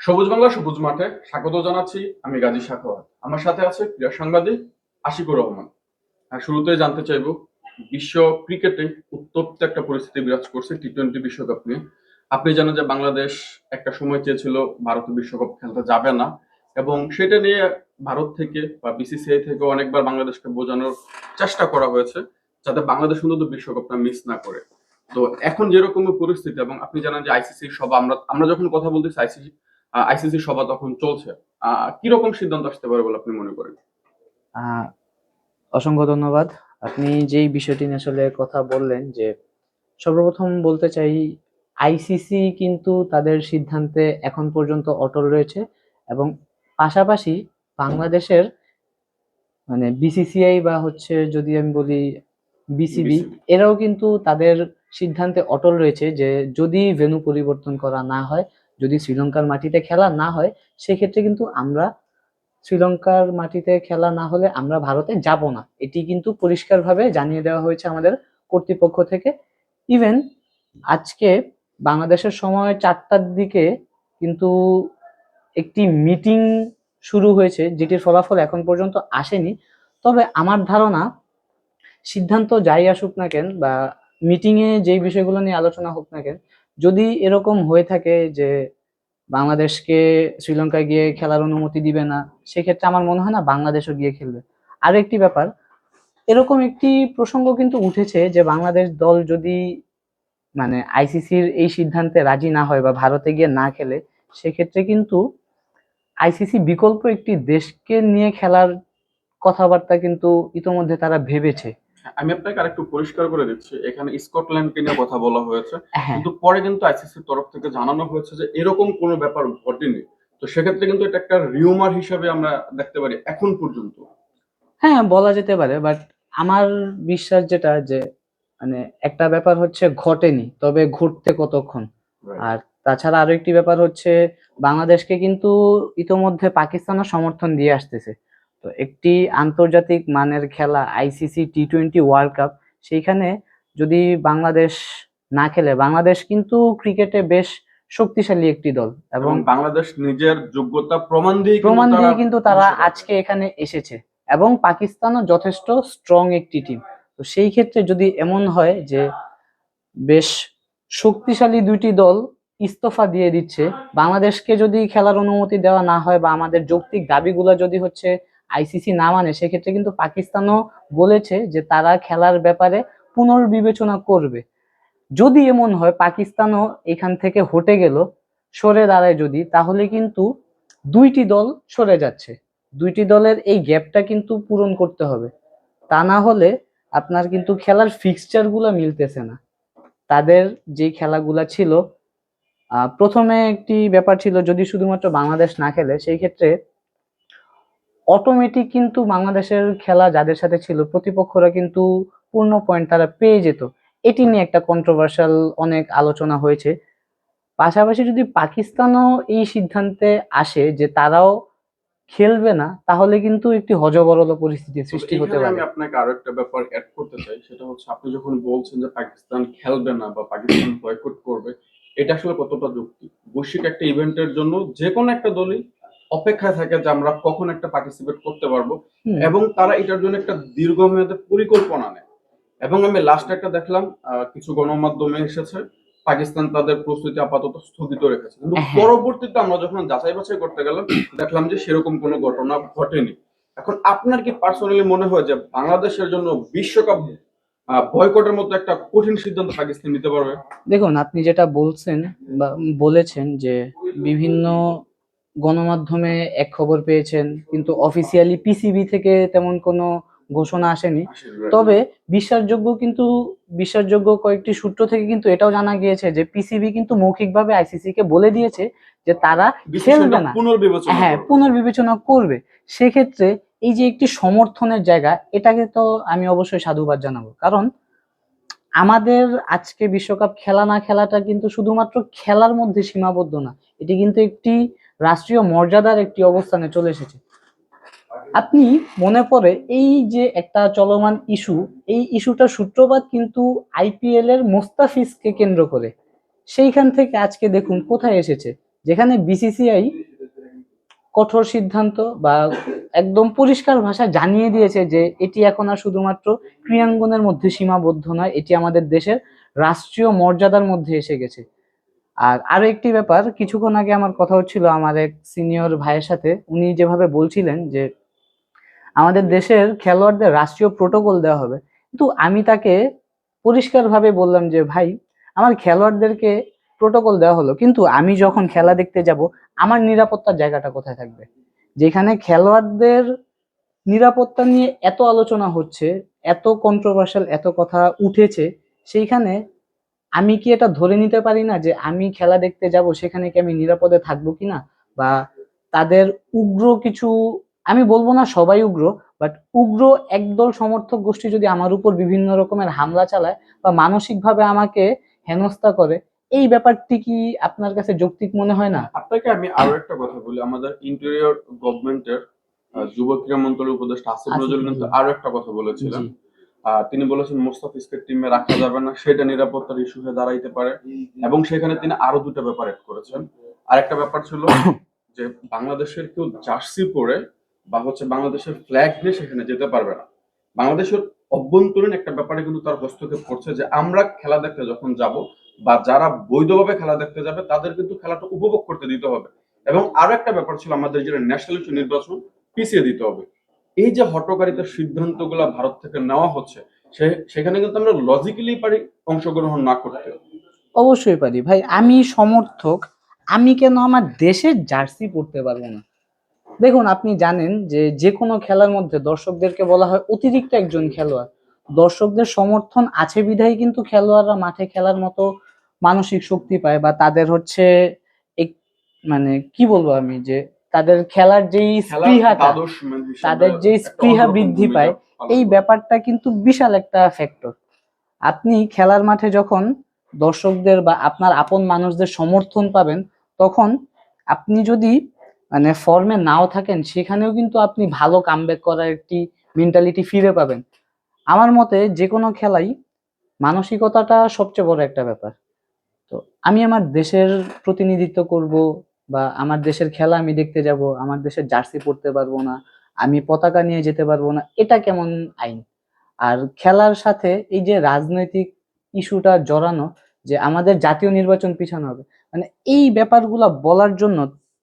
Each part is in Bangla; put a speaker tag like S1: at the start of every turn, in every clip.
S1: সবুজ বাংলা, সবুজ মাঠে স্বাগত জানাচ্ছি আমি গাজী শাখাওয়াত। আমার সাথে আছে ক্রীড়া সাংবাদিক আশিকুর রহমান। আর শুরুতে জানতে চাইব, বিশ্ব ক্রিকেটে উত্তপ্ত একটা পরিস্থিতি বিরাজ করছে টি টোয়েন্টি বিশ্বকাপ নিয়ে। আপনি জানেন যে বাংলাদেশ একটা সময় চেয়েছিল ভারতে বিশ্বকাপ খেলতে যাবে না এবং সেটা নিয়ে ভারত থেকে বা বিসিসিআই থেকে অনেকবার বাংলাদেশকে বোঝানোর চেষ্টা করা হয়েছে যাতে বাংলাদেশ অন্তত বিশ্বকাপটা মিস না করে। তো এখন যেরকম পরিস্থিতি এবং আপনি জানেন যে আইসিসি সভা, আমরা আমরা যখন কথা বলতেছি আইসিসি আইসিসি সভা তখন চলছে। কীরকম সিদ্ধান্ত আসতে পারে বলে আপনি মনে করেন?
S2: অসংখ্য ধন্যবাদ। আপনি যেই বিষয়টি নিয়ে আসলে কথা বললেন যে সর্বপ্রথম বলতে চাই আইসিসি কিন্তু তাদের সিদ্ধান্তে এখন পর্যন্ত অটল রয়েছে এবং পাশাপাশি বাংলাদেশের মানে বিসিসিআই বা হচ্ছে যদি আমি বলি বিসিবি এরাও কিন্তু তাদের সিদ্ধান্তে অটল রয়েছে যে যদি ভেন্যু পরিবর্তন করা না হয় যদি শ্রীলঙ্কার মাটিতে খেলা না হয়, সেক্ষেত্রে কিন্তু আমরা শ্রীলঙ্কার মাটিতে খেলা না হলে আমরা ভারতে যাব না। এটি কিন্তু পরিষ্কারভাবে জানিয়ে দেওয়া হয়েছে আমাদের কর্তৃপক্ষ থেকে। ইভেন আজকে বাংলাদেশের সময় চারটার দিকে কিন্তু একটি মিটিং শুরু হয়েছে, যেটির ফলাফল এখন পর্যন্ত আসেনি। তবে আমার ধারণা, সিদ্ধান্ত যাই আসুক না কেন বা মিটিংয়ে যেই বিষয়গুলো নিয়ে আলোচনা হোক না কেন যদি এরকম হয়ে থাকে যে বাংলাদেশকে শ্রীলঙ্কায় গিয়ে খেলার অনুমতি দিবে না, সেক্ষেত্রে আমার মনে হয় না বাংলাদেশও গিয়ে খেলবে। আরও একটি ব্যাপার, এরকম একটি প্রসঙ্গ কিন্তু উঠেছে যে বাংলাদেশ দল যদি মানে আইসিসির এই সিদ্ধান্তে রাজি না হয় বা ভারতে গিয়ে না খেলে, সেক্ষেত্রে কিন্তু আইসিসি বিকল্প একটি দেশকে নিয়ে খেলার কথাবার্তা কিন্তু ইতোমধ্যে তারা ভেবেছে।
S1: আমি আপনাকে আরেকটু পরিষ্কার করে দিচ্ছি এখানে স্কটল্যান্ডকে নিয়ে কথা বলা হয়েছে।
S2: হ্যাঁ।
S1: কিন্তু পরে কিন্তু আইসিসির তরফ থেকে জানানো হয়েছে যে এরকম কোনো ব্যাপার ঘটেনি। তো সেক্ষেত্রে কিন্তু এটা একটা রিউমার হিসাবে আমরা দেখতে পারি এখন পর্যন্ত।
S2: হ্যাঁ বলা যেতে পারে বাট আমার বিশ্বাস যেটা যে মানে একটা ব্যাপার হচ্ছে ঘটেনি তবে ঘটতে কতক্ষণ। আর তাছাড়া আরও একটি ব্যাপার হচ্ছে বাংলাদেশকে কিন্তু ইতোমধ্যে পাকিস্তানও সমর্থন দিয়ে আসতেছে। তো একটি আন্তর্জাতিক মানের খেলা ICC T twenty world cup সেইখানে যদি বাংলাদেশ না খেলে বাংলাদেশ কিন্তু ক্রিকেটে বেশ শক্তিশালী একটি দল
S1: এবং বাংলাদেশ নিজের যোগ্যতা প্রমাণ দিয়ে
S2: প্রমাণ দিয়ে কিন্তু তারা আজকে এখানে এসেছে এবং পাকিস্তানও যথেষ্ট স্ট্রং একটি টিম তো সেই ক্ষেত্রে যদি এমন হয় যে বেশ শক্তিশালী দুইটি দল ইস্তফা দিয়ে দিচ্ছে বাংলাদেশকে যদি খেলার অনুমতি দেওয়া না হয় বা আমাদের যৌক্তিক দাবিগুলো যদি হচ্ছে আইসিসি না মানে সেক্ষেত্রে কিন্তু পাকিস্তানও বলেছে যে তারা খেলার ব্যাপারে পুনর্বিবেচনা করবে। যদি এমন হয় পাকিস্তানও এখান থেকে হটে গেল, সরে দাঁড়ায় যদি, তাহলে কিন্তু দুইটি দল সরে যাচ্ছে। দুইটি দলের এই গ্যাপটা কিন্তু পূরণ করতে হবে। তা না হলে আপনার কিন্তু খেলার ফিক্সচারগুলা মিলতেছে না। তাদের যে খেলাগুলা ছিল প্রথমে একটি ব্যাপার ছিল, যদি শুধুমাত্র বাংলাদেশ না খেলে, সেই ক্ষেত্রে অটোমেটিক কিন্তু বাংলাদেশের খেলা যাদের সাথে ছিল প্রতিপক্ষরা কিন্তু পূর্ণ পয়েন্ট তারা পেয়ে যেত। এটি নিয়ে একটা কন্ট্রোভার্সিয়াল অনেক আলোচনা হয়েছে। পাশাপাশি যদি পাকিস্তানও এই সিদ্ধান্তে আসে যে তারাও খেলবে না তাহলে কিন্তু একটি হজবরল পরিস্থিতির সৃষ্টি হতে পারে।
S1: আমি আপনাকে আরও একটা ব্যাপার অ্যাড করতে চাই সেটা হচ্ছে আপনি যখন বলছেন যে পাকিস্তান খেলবে না বা পাকিস্তান বয়কট করবে এটা আসলে কতটা যুক্তি? বৈশ্বিক একটা ইভেন্টের জন্য যে কোনো একটা দলই অপেক্ষায় থাকে যে আমরা কখন একটা পার্টিসিপেট করতে পারব এবং তারা এটার জন্য একটা দীর্ঘমেয়াদে পরিকল্পনা নেয়। এবং আমি লাস্ট একটা দেখলাম কিছু গণমাধ্যমে এসেছে পাকিস্তান তাদের প্রস্তুতি আপাতত স্থগিত রেখেছে। কিন্তু
S2: হ্যাঁ।
S1: পরবর্তীতে আমরা যখন যাচাই বাছাই করতে গেলাম দেখলাম যে সেরকম কোনো ঘটনা ঘটেনি। এখন আপনার কি পার্সোনালি মনে হয় যে বাংলাদেশের জন্য বিশ্বকাপ বয়কটের মতো একটা কঠিন সিদ্ধান্ত পাকিস্তান নিতে পারবে?
S2: দেখুন আপনি যেটা বলছেন বা বলেছেন যে বিভিন্ন গণমাধ্যমে এক খবর পেয়েছেন কিন্তু অফিসিয়ালি পিসিবি থেকে তেমন কোনো ঘোষণা আসেনি। তবে বিশ্বাসযোগ্য কিন্তু বিশ্বাসযোগ্য কয়েকটি সূত্র থেকে কিন্তু এটাও জানা গিয়েছে যে পিসিবি কিন্তু মৌখিকভাবে আইসিসি কে বলে দিয়েছে যে তারা খেলবে না। হ্যাঁ পুনর্বিবেচনা করবে। সেক্ষেত্রে এই যে একটি সমর্থনের জায়গা এটাকে তো আমি অবশ্যই সাধুবাদ জানাব। কারণ আমাদের আজকে বিশ্বকাপ খেলা না খেলাটা কিন্তু শুধুমাত্র খেলার মধ্যে সীমাবদ্ধ না এটি কিন্তু একটি রাষ্ট্রীয় মর্যাদার একটি অবস্থানে চলে এসেছে। আপনি মনে পড়ে এই যে একটা চলমান ইস্যু, এই ইস্যুটার সূত্রপাত কিন্তু আইপিএল এর মোস্তাফিজকে কেন্দ্র করে। সেইখান থেকে আজকে দেখুন কোথায় এসেছে, যেখানে বিসিসিআই কঠোর সিদ্ধান্ত বা একদম পরিষ্কার ভাষা জানিয়ে দিয়েছে যে এটি এখন আর শুধুমাত্র ক্রিয়াঙ্গনের মধ্যে সীমাবদ্ধ নয়, এটি আমাদের দেশের রাষ্ট্রীয় মর্যাদার মধ্যে এসে গেছে। আর আরও একটি ব্যাপার, কিছুক্ষণ আগে আমার কথা হচ্ছিল আমার এক সিনিয়র ভাইয়ের সাথে। উনি যেভাবে বলছিলেন যে, আমাদের দেশের খেলোয়াড়দের রাষ্ট্রীয় প্রোটোকল দেওয়া হবে। কিন্তু আমি তাকে পরিষ্কারভাবে বললাম যে, ভাই, আমার খেলোয়াড়দেরকে প্রোটোকল দেওয়া হলো, কিন্তু আমি যখন খেলা দেখতে যাব, আমার নিরাপত্তার জায়গাটা কোথায় থাকবে? যেখানে খেলোয়াড়দের নিরাপত্তা নিয়ে এত আলোচনা হচ্ছে, এত কন্ট্রোভার্সিয়াল এত কথা উঠেছে, সেইখানে আমি কি এটা ধরে নিতে পারি না যে আমি খেলা দেখতে যাব সেখানে কি আমি নিরাপদে থাকব কিনা? বা তাদের উগ্র কিছু আমি বলব না সবাই উগ্র বাট উগ্র একদল সমর্থক গোষ্ঠী যদি আমার উপর বিভিন্ন রকমের হামলা চালায় বা মানসিকভাবে আমাকে হেনস্থা করে এই ব্যাপারটি কি আপনার কাছে যৌক্তিক মনে হয় না?
S1: আপনাকে আমি আরও একটা কথা বলি। আমাদের ইন্টেরিয়র গভর্নমেন্টের যুব ক্রীড়া মন্ত্রণালয়ের উপদেষ্টা আসিফ নজরুল কিন্তু আরও একটা কথা বলেছিলেন। তিনি বলেছেন মোস্তাফিজকে টিমে রাখা যাবে না, সেটা নিরাপত্তার ইস্যু হয়ে দাঁড়াইতে পারে। এবং সেখানে তিনি আরও দুটো ব্যাপার এড করেছেন। আরেকটা ব্যাপার ছিল যে, বাংলাদেশের কেউ জার্সি পরে বা হচ্ছে বাংলাদেশের ফ্ল্যাগ নিয়ে সেখানে যেতে পারবে না। বাংলাদেশের অভ্যন্তরীণ একটা ব্যাপারে কিন্তু তার হস্তক্ষেপ করছে যে, আমরা খেলা দেখতে যখন যাব বা যারা বৈধভাবে খেলা দেখতে যাবে, তাদের কিন্তু খেলাটা উপভোগ করতে দিতে হবে। এবং আরও একটা ব্যাপার ছিল, আমাদের যেটা ন্যাশনাল নির্বাচন, পিছিয়ে দিতে হবে। এই যে হটকারিতার সিদ্ধান্তগুলো ভারত থেকে নেওয়া হচ্ছে সেখানে কিন্তু আমরা লজিক্যালি পারি অংশগ্রহণ না করতে
S2: অবশ্যই পারি। ভাই, আমি সমর্থক, আমি কেন আমার দেশের জার্সি পরতে পারব না? দেখুন, আপনি জানেন যে যে কোনো খেলার মধ্যে দর্শকদেরকে বলা হয় অতিরিক্ত একজন খেলোয়াড়। দর্শকদের সমর্থন আছে বিধায় কিন্তু খেলোয়াড়রা মাঠে খেলার মতো মানসিক শক্তি পায় বা তাদের হচ্ছে এক মানে কি বলব আমি যে তাদের খেলার যেই
S1: খেলার
S2: স্পৃহাটা
S1: হিসেবে
S2: তাদের যে স্পৃহা বৃদ্ধি পায় এই ব্যাপারটা কিন্তু বিশাল একটা ফ্যাক্টর আপনি খেলার মাঠে যখন দর্শকদের বা আপনার আপন মানুষদের সমর্থন পাবেন তখন আপনি যদি মানে ফর্মে নাও থাকেন সেখানেও কিন্তু আপনি ভালো কামব্যাক করার একটি মেন্টালিটি ফিরে পাবেন। আমার মতে যে কোনো খেলাই মানসিকতাটা সবচেয়ে বড় একটা ব্যাপার। তো আমি আমার দেশের প্রতিনিধিত্ব করব বা আমার দেশের খেলা আমি দেখতে যাব, আমার দেশের জার্সি পরতে পারব না, আমি পতাকা নিয়ে যেতে পারব না, এটা কেমন আইন? আর খেলার সাথে এই যে রাজনৈতিক ইস্যুটা জড়ানো, যে আমাদের জাতীয় নির্বাচন পিছানো হবে মানে এই ব্যাপারগুলা বলার জন্য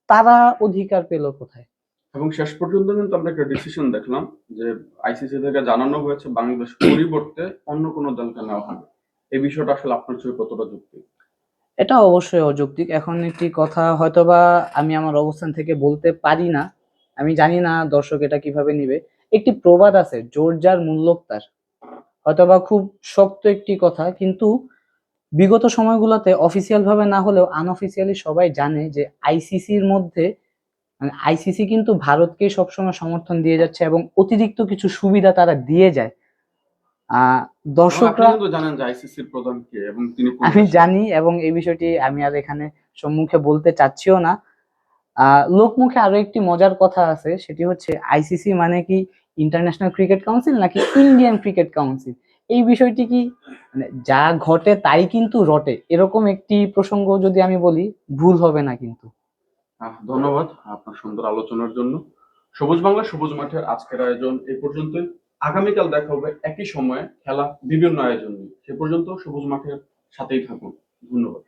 S2: তারা অধিকার পেল কোথায়?
S1: এবং শেষ পর্যন্ত কিন্তু আমরা একটা ডিসিশন দেখলাম যে আইসিসি থেকে জানানো হয়েছে বাংলাদেশ পরিবর্তে অন্য কোনো দলকে নেওয়া হবে। এই বিষয়টা আসলে আপনার চোখে কতটা যুক্তি?
S2: এটা অবশ্যই অযৌক্তিক। এখন একটি কথা হয়তোবা আমি আমার অবস্থান থেকে বলতে পারি না। আমি জানি না দর্শক এটা কীভাবে নিবে। একটি প্রবাদ আছে, জোর যার মূল্যক তার। হয়তোবা খুব শক্ত একটি কথা, কিন্তু বিগত সময়গুলোতে অফিসিয়াল ভাবে না হলেও আনঅফিসিয়ালি সবাই জানে যে আইসিসির মধ্যে মানে আইসিসি কিন্তু ভারতকে সবসময় সমর্থন দিয়ে যাচ্ছে এবং অতিরিক্ত কিছু সুবিধা তারা দিয়ে যায়। দর্শকরা
S1: জানেন যে আইসিসির প্রধান কে এবং তিনি
S2: আমি। জানি এবং এই বিষয়টি আমি আর এখানে সম্মুখে বলতে চাচ্ছিও না। লোকমুখে আরও একটি মজার কথা আছে সেটি হচ্ছে আইসিসি মানে কি ইন্টারন্যাশনাল ক্রিকেট কাউন্সিল নাকি ইন্ডিয়ান ক্রিকেট কাউন্সিল এই বিষয়টি কি মানে যা ঘটে তাই কিন্তু রটে এরকম একটি প্রসঙ্গ যদি আমি বলি ভুল হবে না কিন্তু।
S1: ধন্যবাদ আপনার সুন্দর আলোচনার জন্য। সবুজ বাংলা সবুজ মাঠের আজকের আয়োজন এই পর্যন্তই। আগামীকাল দেখা হবে একই সময়ে খেলা বিভিন্ন আয়োজন নিয়ে। সে পর্যন্ত সবুজ মাঠের সাথেই থাকুন। ধন্যবাদ।